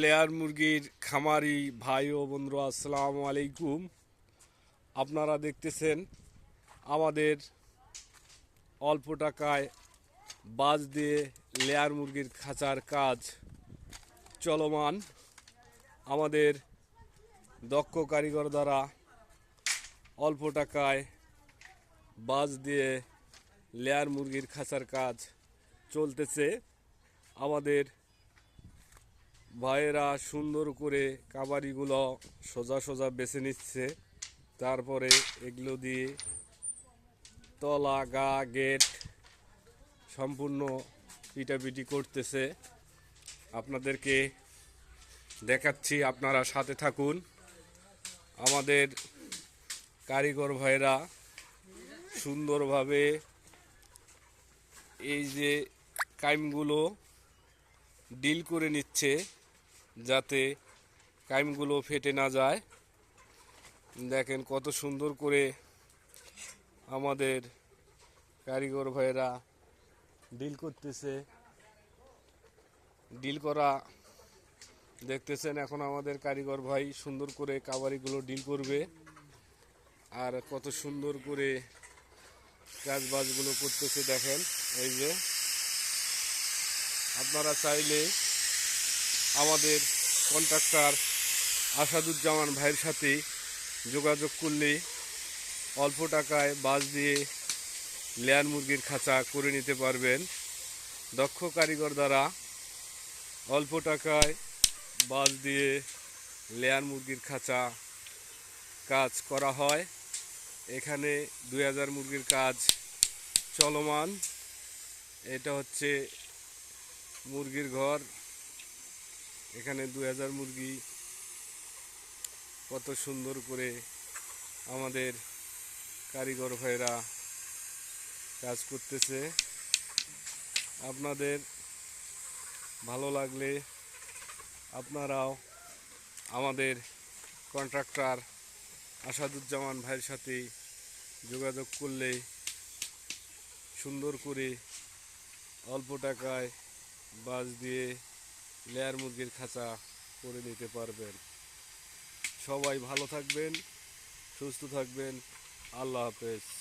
Layer মুরগির খামারি ভাই ও বন্ধুরা, আসসালামু আলাইকুম। আপনারা দেখতেছেন আমাদের অল্প টাকায় বাজ দিয়ে লেয়ার মুরগির খাঁচার কাজ চলমান। আমাদের দক্ষ কারিগর দ্বারা অল্প টাকায় বাজ দিয়ে লেয়ার মুরগির খাঁচার কাজ চলতেছে। আমাদের ভাইয়েরা সুন্দর করে কাবারিগুলো সোজা সোজা বেছে নিচ্ছে। তারপরে এগুলো দিয়ে তলা, গা, গেট সম্পূর্ণ পিটাপিটি করতেছে। আপনাদেরকে দেখাচ্ছি, আপনারা সাথে থাকুন। আমাদের কারিগর ভাইয়েরা সুন্দরভাবে এই যে কাইমগুলো ডিল করে নিচ্ছে। যাতে কাইমগুলো ফেটে না যায়। দেখেন কত সুন্দর করে আমাদের কারিগর ভাইয়েরা ডিল করতেছে। ডিল করা দেখতেছেন এখন আমাদের কারিগর ভাই সুন্দর করে কাবারিগুলো ডিল করবে আর কত সুন্দর করে কাজ বাজগুলো করতেছে দেখেন, এই যে। আপনারা চাইলে আমাদের কন্ট্রাক্টর আসাদুজ্জামান ভাইয়ের সাথে যোগাযোগ করলে অল্প টাকায় বাস দিয়ে লেয়ার মুরগির খাঁচা করে নিতে পারবেন। দক্ষ কারিগর দ্বারা অল্প টাকায় বাস দিয়ে লেয়ার মুরগির খাঁচা কাজ করা হয়। এখানে দুই হাজার মুরগির কাজ চলমান। এটা হচ্ছে মুরগির ঘর। এখানে দু হাজার মুরগি কত সুন্দর করে আমাদের কারিগর ভাইরা কাজ করতেছে। আপনাদের ভালো লাগলে আপনারাও আমাদের কন্ট্রাক্টর আসাদুজ্জামান ভাইয়ের সাথে যোগাযোগ করলে সুন্দর করে অল্প টাকায় বাস দিয়ে লেয়ার মুরগির খাঁচা করে নিতে পারবেন। সবাই ভালো থাকবেন সুস্থ থাকবেন। আল্লাহ হাফেজ।